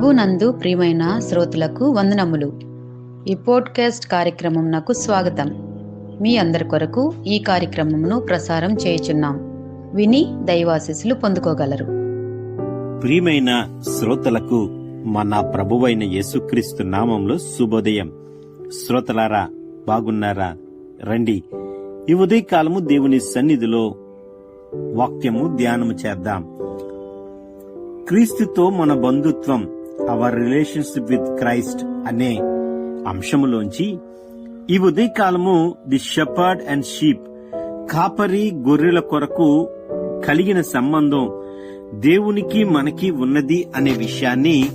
ప్రభునందు ప్రియమైన శ్రోతలకు వందనములు. ఈ పోడ్కాస్ట్ కార్యక్రమం నాకు స్వాగతం. మీ అందరి కొరకు ఈ కార్యక్రమమును ప్రసారం చేయుచున్నాం. విని దైవాశిస్సులు పొందుకోగలరు. ప్రియమైన శ్రోతలకు మన ప్రభువైన యేసుక్రీస్తు నామంలో శుభోదయం. శ్రోతలారా బాగున్నారా? రండి. ఈ ఉదయకాలము దేవుని సన్నిధిలో వాక్యము ధ్యానము చేద్దాం. క్రీస్తుతో మన బంధుత్వం అవర్ రిలేషన్షిప్ విత్ క్రైస్ట్ అనే అంశములోంచి ఈ ఉదయకాలము ది షెపర్డ్ అండ్ షీప్ కాపరి గొర్రెల కొరకు కలిగిన సంబంధం దేవునికి మనకి ఉన్నది అనే విషయాన్ని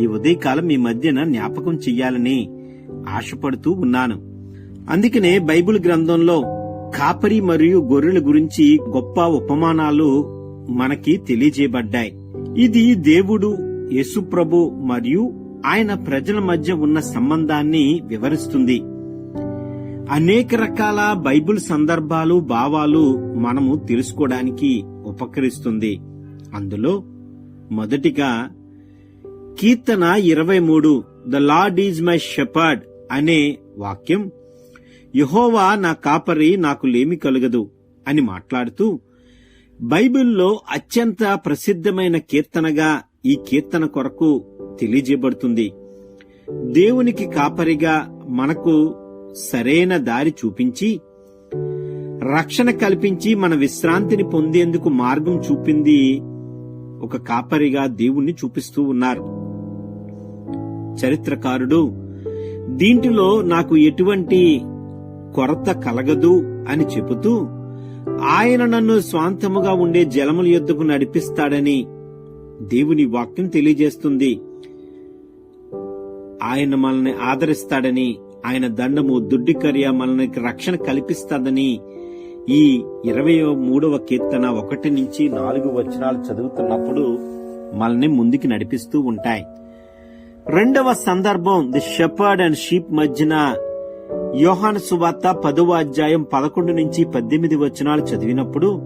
ఈ ఉదయకాలం మీ మధ్యన జ్ఞాపకం చెయ్యాలని ఆశపడుతూ ఉన్నాను. అందుకనే బైబిల్ గ్రంథంలో కాపరి మరియు గొర్రెల గురించి గొప్ప ఉపమానాలు మనకి తెలియజేయబడ్డాయి. ఇది దేవుడు యేసుప్రభు మరియు ఆయన ప్రజల మధ్య ఉన్న సంబంధాన్ని వివరిస్తుంది. అనేక రకాల బైబిల్ సందర్భాలు భావాలు మనము తెలుసుకోవడానికి ఉపకరిస్తుంది. అందులో మొదటిగా కీర్తన ఇరవై మూడు the Lord is my shepherd అనే వాక్యం యహోవా నా కాపరి నాకు లేమి కలుగదు అని మాట్లాడుతూ బైబిల్లో అత్యంత ప్రసిద్ధమైన కీర్తనగా ఈ కీర్తన కొరకు తెలియజేయబడుతుంది. దేవునికి కాపరిగా మనకు సరైన దారి చూపించి రక్షణ కల్పించి మన విశ్రాంతిని పొందేందుకు మార్గం చూపింది ఒక కాపరిగా దేవుణ్ణి చూపిస్తూ ఉన్నారు. చరిత్రకారుడు దీంట్లో నాకు ఎటువంటి కొరత కలగదు అని చెబుతూ ఆయన నన్ను స్వాంతముగా ఉండే జలముల యొద్దకు నడిపిస్తాడని దేవుని వాక్యం తెలియజేస్తుంది. ఆయన మనల్ని ఆదరిస్తాడని ఆయన దండము దుడ్డికర్య మనకి రక్షణ కల్పిస్తాడని ఈ ఇరవై మూడవ కీర్తన ఒకటి నుంచి నాలుగు వచనాలు చదువుతున్నప్పుడు మనల్ని ముందుకు నడిపిస్తూ ఉంటాయి. రెండవ సందర్భం ది షెపర్డ్ అండ్ షీప్ మధ్యన యోహాన్ సువార్త పదవ అధ్యాయం పదకొండు నుంచి పద్దెనిమిది వచనాలు చదివినప్పుడు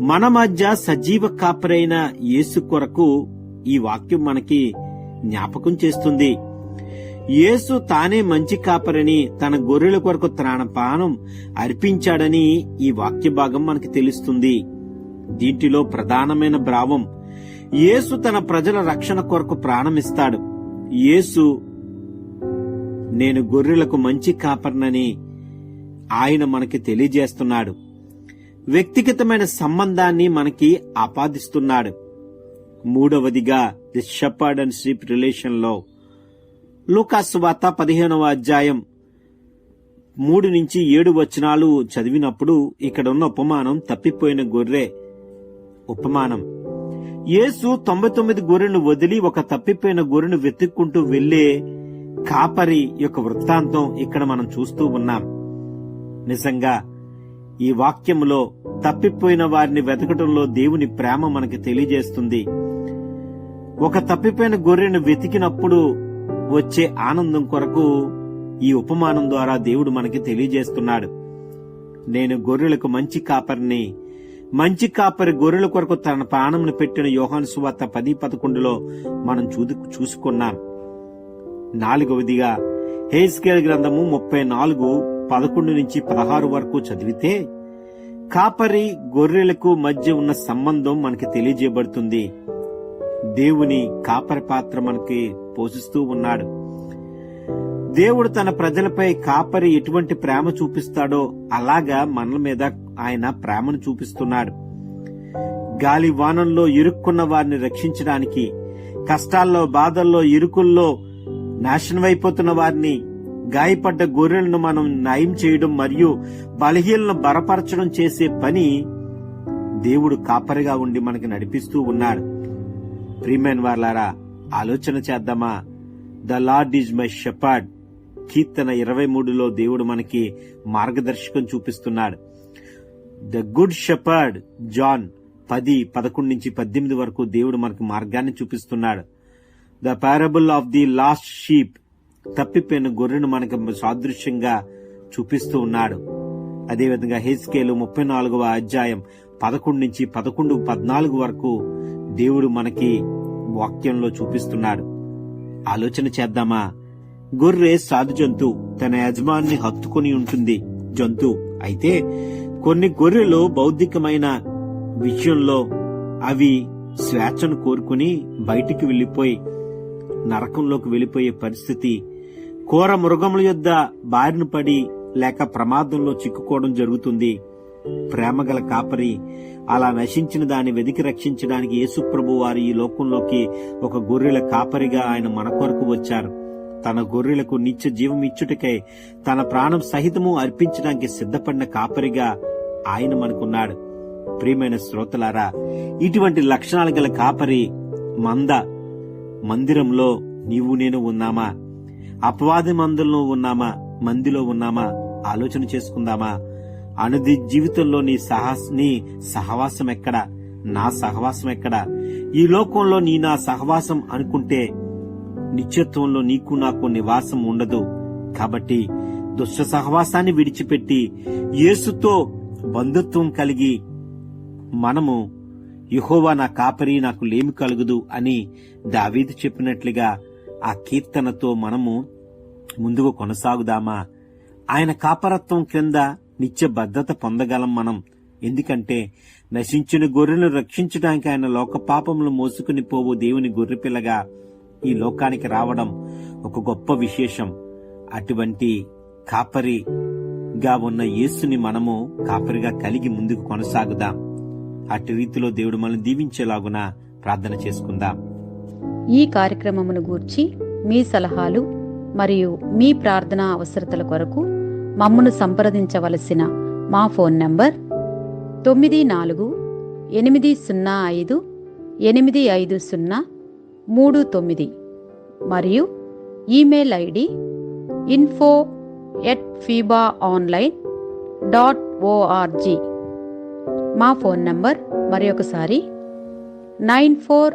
మన మధ్య సజీవ కాపరైన యేసు కొరకు ఈ వాక్యం మనకి జ్ఞాపకం చేస్తుంది. యేసు తానే మంచి కాపరని తన గొర్రెల కొరకు ప్రాణపానం అర్పించాడని ఈ వాక్య భాగం మనకి తెలుస్తుంది. దీంట్లో ప్రధానమైన భావం యేసు తన ప్రజల రక్షణ కొరకు ప్రాణమిస్తాడు. యేసు నేను గొర్రెలకు మంచి కాపర్నని ఆయన మనకి తెలియజేస్తున్నాడు. వ్యక్తిగతమైన సంబంధాన్ని మనకి ఆపాదిస్తున్నాడు. మూడవదిగా ది షెపర్డ్ అండ్ షీప్ రిలేషన్లో లూకాసు వార్త పదిహేనవ అధ్యాయం మూడు నుంచి ఏడు వచనాలు చదివినప్పుడు ఇక్కడ ఉన్న ఉపమానం తప్పిపోయిన గొర్రె ఉపమానం. యేసు తొంభై తొమ్మిది గొర్రెను వదిలి ఒక తప్పిపోయిన గొర్రెను వెతుక్కుంటూ వెళ్ళే కాపరి యొక్క వృత్తాంతం ఇక్కడ మనం చూస్తూ ఉన్నాం. నిజంగా ఈ వాక్యములో తప్పిపోయిన వారిని వెతకటంలో దేవుని ప్రేమ మనకి తెలియజేస్తుంది. ఒక తప్పిపోయిన గొర్రెను వెతికినప్పుడు వచ్చే ఆనందం కొరకు ఈ ఉపమానం ద్వారా దేవుడు మనకి తెలియజేస్తున్నాడు. నేను గొర్రెలకు మంచి కాపరిని మంచి కాపరి గొర్రెల కొరకు తన ప్రాణమును పెట్టిన యోహాను సువార్త పది పదకొండులో మనం చూదు చూసుకున్నాం. నాలుగవదిగా హేస్కేల్ గ్రంథము ముప్పై నాలుగు పదకొండు నుంచి పదహారు వరకు చదివితే కాపరి గొర్రెలకు మధ్య ఉన్న సంబంధం మనకి తెలియజేయబడుతుంది. దేవుని కాపరి పాత్ర మనకి పోషిస్తూ ఉన్నాడు. దేవుడు తన ప్రజలపై కాపరి ఎటువంటి ప్రేమ చూపిస్తాడో అలాగా మనల మీద ఆయన ప్రేమను చూపిస్తున్నాడు. గాలి వానంలో ఇరుక్కున్న వారిని రక్షించడానికి కష్టాల్లో బాధల్లో ఇరుకుల్లో నాశనమైపోతున్న వారిని గాయపడ్డ గొర్రెలను మనం నయం చేయడం మరియు బలహీనలను బలపరచడం చేసే పని దేవుడు కాపరిగా ఉండి మనకి నడిపిస్తూ ఉన్నాడు. ప్రియమైన వాళ్ళారా ఆలోచన చేద్దామా? The Lord is my shepherd. కీర్తన ఇరవై మూడులో దేవుడు మనకి మార్గదర్శకం చూపిస్తున్నాడు. ద గుడ్ షెపర్డ్ జాన్ పది పదకొండు నుంచి పద్దెనిమిది వరకు దేవుడు మనకి మార్గాన్ని చూపిస్తున్నాడు. The parable of the lost sheep తప్పిపోయిన గొర్రెను మనకు సాదృశ్యంగా చూపిస్తూ ఉన్నాడు. అదేవిధంగా హెచ్కేలు ముప్పై నాలుగవ అధ్యాయం పదకొండు నుంచి పదకొండు పద్నాలుగు వరకు దేవుడు మనకి వాక్యంలో చూపిస్తున్నాడు. ఆలోచన చేద్దామా? గొర్రె సాధు జంతు తన యజమాన్ని హత్తుకొని ఉంటుంది జంతు. అయితే కొన్ని గొర్రెలు బౌద్ధికమైన విషయంలో అవి స్వేచ్ఛను కోరుకుని బయటికి వెళ్ళిపోయి నరకంలోకి వెళ్ళిపోయే పరిస్థితి కోర మృగముల యొద్ద బారిన పడి లేక ప్రమాదంలో చిక్కుకోవడం జరుగుతుంది. ప్రేమగల కాపరి అలా నశించిన దాన్ని వెదికి రక్షించడానికి యేసుప్రభు వారు ఈ లోకంలోకి ఒక గొర్రెల కాపరిగా ఆయన మన కొరకు వచ్చారు. తన గొర్రెలకు నిత్య జీవం ఇచ్చుటకై తన ప్రాణం సహితము అర్పించడానికి సిద్ధపడిన కాపరిగా ఆయన మనకున్నాడు. ప్రియమైన శ్రోతలారా ఇటువంటి లక్షణాలు గల కాపరి మంద మందిరంలో నీవు నేను ఉన్నామా? అపవాది మందుల్లో ఉన్నామా? మందిలో ఉన్నామా? ఆలోచన చేసుకుందామా? అనుది జీవితంలో నీ సాహస్ నీ సహవాసం ఎక్కడ? నా సహవాసం ఎక్కడ? ఈ లోకంలో నీ నా సహవాసం అనుకుంటే నిత్యత్వంలో నీకు నాకు నివాసం ఉండదు. కాబట్టి దుష్ట సహవాసాన్ని విడిచిపెట్టి యేసుతో బంధుత్వం కలిగి మనము యెహోవా నా కాపరి నాకు లేమి కలుగుదు అని దావీదు చెప్పినట్లుగా ఆ కీర్తనతో మనము ముందుకు కొనసాగుదామా? ఆయన కాపరత్వం క్రింద నిత్య భద్రత పొందగలం మనం. ఎందుకంటే నశించిన గొర్రెను రక్షించడానికి ఆయన లోక పాపములు మోసుకుని పోవు దేవుని గొర్రెపిల్లగా ఈ లోకానికి రావడం ఒక గొప్ప విశేషం. అటువంటి కాపరిగా ఉన్న యేసుని మనము కాపరిగా కలిగి ముందుకు కొనసాగుదాం. అటు రీతిలో దేవుడు మనల్ని దీవించేలాగున ప్రార్థన చేసుకుందాం. ఈ కార్యక్రమమును గూర్చి మీ సలహాలు మరియు మీ ప్రార్థన అవసరతల కొరకు మమ్మను సంప్రదించవలసిన మా ఫోన్ నంబర్ తొమ్మిది నాలుగు ఎనిమిది సున్నా ఐదు ఎనిమిది ఐదు సున్నా మూడు తొమ్మిది మరియు email ID info at FEBA online dot ORG మా ఫోన్ నంబర్ మరి ఒకసారి nine four